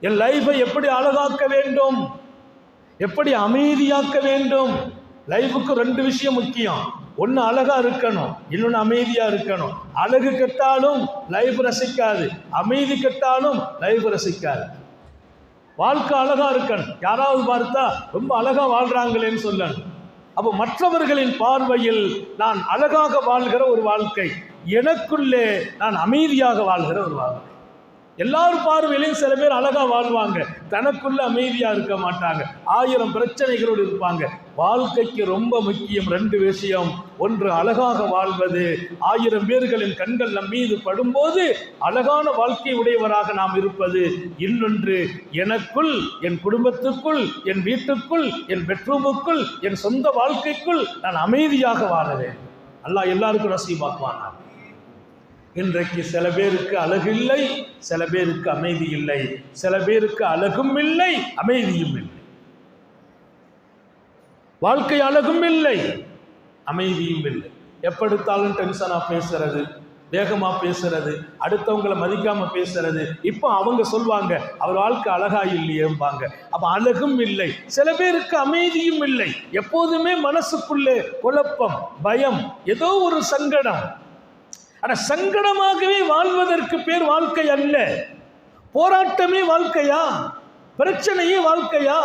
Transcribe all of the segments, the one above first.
என் லைஃபை எப்படி அழகாக்க வேண்டும்? எப்படி அமைதியாக்க வேண்டும்? லைஃபுக்கு ரெண்டு விஷயம் முக்கியம். ஒன்று அழகாக இருக்கணும் இன்னொன்று அமைதியாக இருக்கணும். அழகு கெட்டாலும் லைஃப் ரசிக்காது. அமைதி கெட்டாலும் லைஃப் ரசிக்காது. வாழ்க்கை அழகாக இருக்கணும். யாராவது பார்த்தா ரொம்ப அழகாக வாழ்கிறாங்களேன்னு சொல்லணும். அப்போ மற்றவர்களின் பார்வையில் நான் அழகாக வாழ்கிற ஒரு வாழ்க்கை. எனக்குள்ளே நான் அமைதியாக வாழ்கிற ஒரு வாழ்க்கை. எல்லாரும் பார்வையிலையும் சில பேர் அழகாக வாழ்வாங்க. தனக்குள்ள அமைதியாக இருக்க மாட்டாங்க. ஆயிரம் பிரச்சனைகளோடு இருப்பாங்க. வாழ்க்கைக்கு ரொம்ப முக்கியம் ரெண்டு விஷயம். ஒன்று அழகாக வாழ்வது. ஆயிரம் பேர்களின் கண்கள் நம் மீது படும்போது அழகான வாழ்க்கை உடையவராக நாம் இருப்பது. இன்னொன்று எனக்குள் என் குடும்பத்துக்குள் என் வீட்டுக்குள் என் பெட்ரூமுக்குள் என் சொந்த வாழ்க்கைக்குள் நான் அமைதியாக வாழ வேண்டும். அல்லாஹ் எல்லாருக்கும் நசீபாக்குவானா இன்றைக்கு சில பேருக்கு அழகு இல்லை சில பேருக்கு அமைதி இல்லை சில பேருக்கு அழகும் இல்லை அமைதியும் இல்லை. வாழ்க்கை அழகும் இல்லை அமைதியும் இல்லை. எப்படித்தாலும் டென்ஷனாக பேசுறது வேகமாக பேசுறது அடுத்தவங்களை மதிக்காமல் பேசுறது. இப்போ அவங்க சொல்வாங்க அவர் வாழ்க்கை அழகா இல்லையேம்பாங்க. அப்போ அழகும் இல்லை சில பேருக்கு அமைதியும் இல்லை. எப்போதுமே மனசுக்குள்ளே குழப்பம் பயம் ஏதோ ஒரு சங்கடம் ஆனால் சங்கடமாகவே வாழ்வதற்கு பேர் வாழ்க்கை அல்ல. போராட்டமே வாழ்க்கையா? பிரச்சனையே வாழ்க்கையா?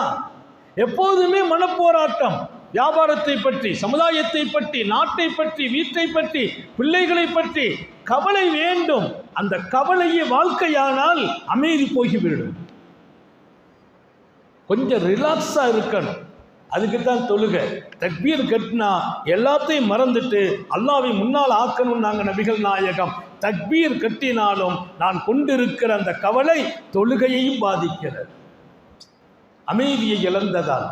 எப்போதுமே மனப்போராட்டம். வியாபாரத்தை பற்றி சமுதாயத்தை பற்றி நாட்டை பற்றி வீட்டை பற்றி பிள்ளைகளை பற்றி கவலை வேண்டும். அந்த கவலையே வாழ்க்கையானால் அமைதி போகிவிடும். கொஞ்சம் ரிலாக்ஸாக இருக்கணும். அதுக்கு தான் தொழுகை. தக்பீர் கட்டினா எல்லாத்தையும் மறந்துட்டு அல்லாவை முன்னால் ஆக்கணும் நாங்கள் நபிகள் நாயகம். தக்பீர் கட்டினாலும் நான் கொண்டிருக்கிற அந்த கவலை தொழுகையையும் பாதிக்கிறது. அமைதியை இழந்ததால்.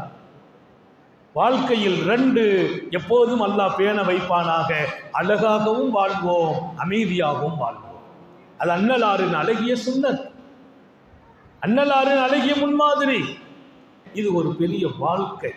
வாழ்க்கையில் ரெண்டு எப்போதும் அல்லாஹ் பேண வைப்பானாக. அழகாகவும் வாழ்வோம் அமைதியாகவும் வாழ்வோம். அது அன்னலாரின் அழகிய சுன்னத் அன்னலாரின் அழகிய முன்மாதிரி. இது ஒரு பெரிய வாழ்க்கை.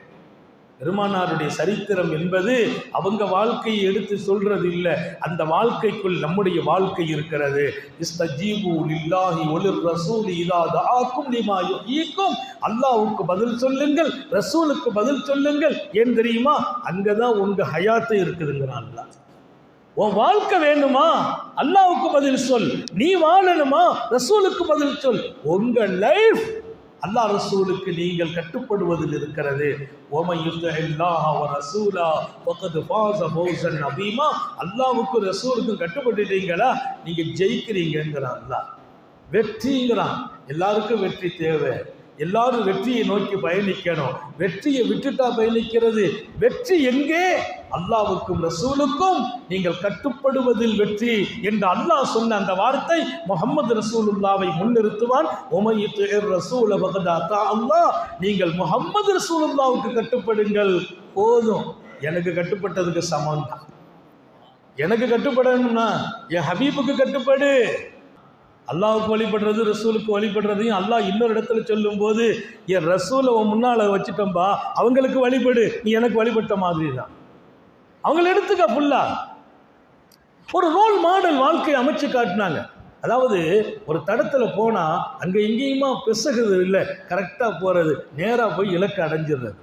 பெருமானாருடைய சரித்திரம் என்பது அவங்க வாழ்க்கையை எடுத்து சொல்றது இல்லை. அந்த வாழ்க்கைக்குள் நம்முடைய வாழ்க்கை இருக்கிறது. இஸ்தஜீபு லில்லாஹி ஒலிர் ரசூல் இதா தஆக்கும் லிமா ஈக்கும் அல்லாஹ்வுக்கு பதில் சொல்லுங்கள் ரசூலுக்கு பதில் சொல்லுங்கள். ஏன் தெரியுமா? அங்கதான் உங்க ஹயாத்து இருக்குதுங்கிறான் அல்லாஹ். உன் வாழ்க்கை வேணுமா? அல்லாவுக்கு பதில் சொல். நீ வாழணுமா? ரசூலுக்கு பதில் சொல். உங்க லைஃப் அல்லாஹ் ரசூலுக்கு நீங்கள் கட்டுப்படுவதில் இருக்கிறது. ஓமை யுத்தஹில்லாஹ ரசூலா ஃபக்கத் ஃபாஸ ஃபௌஸன் அதீமா அல்லாஹ்வுக்கு ரசூலுக்கும் கட்டுப்பட்டுட்டீங்களா? நீங்கள் ஜெயிக்கிறீங்கிறான் அல்லாஹ். வெற்றிங்கிறான். எல்லாருக்கும் வெற்றி தேவை. எல்லாரும் வெற்றியை நோக்கி பயணிக்கணும். வெற்றியை விட்டுட்டா பயணிக்கிறது. வெற்றி எங்கே? அல்லாவுக்கும் ரசூலுக்கும். நீங்கள் கட்டுப்படுவதில் வெற்றி என்று அல்லாஹ் சொன்ன அந்த வார்த்தை முகமது ரசூலுல்லாவை முன்னிறுத்துவான். உமையித்து ரசூல பகதாத்தா அல்லாஹ். நீங்கள் முகமது ரசூலுல்லாவுக்கு கட்டுப்படுங்கள். போதும். எனக்கு கட்டுப்பட்டதுக்கு சமம் தான் எனக்கு கட்டுப்படணும்னா என் ஹபீபுக்கு கட்டுப்படு. அல்லாவுக்கு வழிபடுறது ரசூலுக்கு வழிபடுறதையும் அல்லாஹ் இன்னொரு இடத்துல சொல்லும்போது என் ரசூலை உன் முன்னால் வச்சுட்டோம்பா அவங்களுக்கு வழிபடு நீ எனக்கு வழிபட்ட மாதிரி தான் அவங்கள எடுத்துக்க ஃபுல்லா ஒரு ரோல் மாடல் வாழ்க்கையை அமைச்சு காட்டினாங்க. அதாவது ஒரு தடத்தில் போனால் அங்கே எங்கேயுமா பிசகுது இல்லை கரெக்டாக போகிறது நேராக போய் இலக்கு அடைஞ்சிடுறது.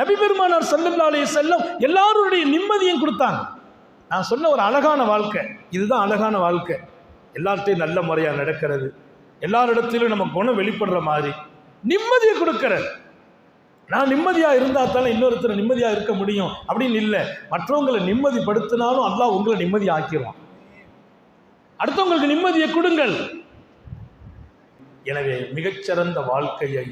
நபி பெருமானார் செல்லல்லாலே செல்லும் எல்லாருடைய நிம்மதியும் கொடுத்தாங்க. நான் சொன்ன ஒரு அழகான வாழ்க்கை இதுதான் அழகான வாழ்க்கை. எல்லார்ட்டையும் நல்ல முறையாக நடக்கிறது. எல்லாரிடத்திலும் நம்ம குணம் வெளிப்படுற மாதிரி நிம்மதியை கொடுக்கிறது நான் நிம்மதியாக இருந்தால் தானே இன்னொருத்தர் நிம்மதியாக இருக்க முடியும் அப்படின்னு இல்லை. மற்றவங்களை நிம்மதிப்படுத்தினாலும் அல்லாஹ் உங்களை நிம்மதி ஆக்கிடுவான் அடுத்தவங்களுக்கு நிம்மதியை கொடுங்கள். எனவே மிகச்சிறந்த வாழ்க்கையை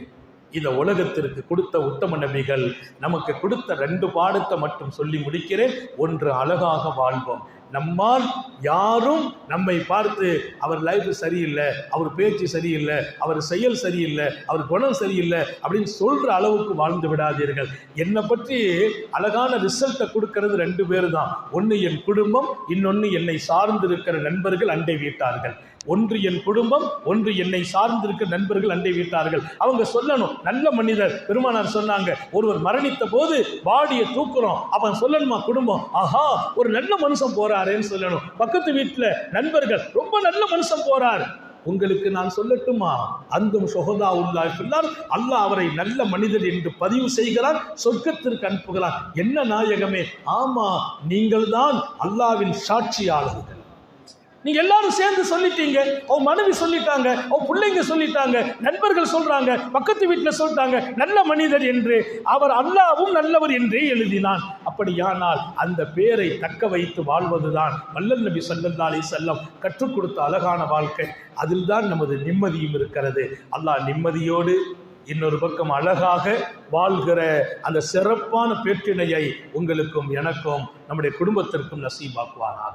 இந்த உலகத்திற்கு கொடுத்த உத்தம நபிகள் நமக்கு கொடுத்த ரெண்டு பாடத்தை மட்டும் சொல்லி முடிக்கிறேன். ஒன்று அழகாக வாழ்வோம். நம்மால் யாரும் நம்மை பார்த்து அவர் லைஃப் சரியில்லை அவர் பேச்சு சரியில்லை அவர் செயல் சரியில்லை அவர் குணம் சரியில்லை அப்படின்னு சொல்கிற அளவுக்கு வாழ்ந்து விடாதீர்கள். என்னை பற்றி அழகான ரிசல்ட்டை கொடுக்கறது ரெண்டு பேர் தான் ஒன்று என் குடும்பம் இன்னொன்று என்னை சார்ந்திருக்கிற நண்பர்கள் அண்டை வீட்டார்கள். ஒன்று என் குடும்பம் ஒன்று என்னை சார்ந்திருக்கிற நண்பர்கள் அண்டை வீட்டார்கள். அவங்க சொல்லணும் நல்ல மனிதர். பெருமானார் சொன்னாங்க ஒருவர் மரணித்த போது பாடியை தூக்குறோம். அவன் சொல்லணுமா குடும்பம்? ஆஹா ஒரு நல்ல மனுஷன் போறாரேன்னு சொல்லணும். பக்கத்து வீட்டில் நண்பர்கள் ரொம்ப நல்ல மனுஷன் போறார். உங்களுக்கு நான் சொல்லட்டுமா? அந்த சுகதா உள்ளாய் சொன்னார் அல்லாஹ் அவரை நல்ல மனிதர் என்று பதிவு செய்கிறார் சொர்க்கத்திற்கு அனுப்புகிறார். என்ன நாயகமே? ஆமா நீங்கள் தான் அல்லாவின் சாட்சியாளர்கள். நீங்க எல்லாரும் சேர்ந்து சொல்லிட்டீங்க. உன் மனைவி சொல்லிட்டாங்க உன் பிள்ளைங்க சொல்லிட்டாங்க நண்பர்கள் சொல்றாங்க பக்கத்து வீட்டில் சொல்லிட்டாங்க நல்ல மனிதர் என்று அவர் அல்லாவும் நல்லவர் என்றே எழுதினான். அப்படியானால் அந்த பேரை தக்க வைத்து வாழ்வதுதான் வல்லல் நபி ஸல்லல்லாஹு அலைஹி செல்லம் கற்றுக் கொடுத்த அழகான வாழ்க்கை. அதில் தான் நமது நிம்மதியும் இருக்கிறது. அல்லாஹ் நிம்மதியோடு இன்னொரு பக்கம் அழகாக வாழ்கிற அந்த சிறப்பான பேற்றினையை உங்களுக்கும் எனக்கும் நம்முடைய குடும்பத்திற்கும் நசீபாக்குவானாக.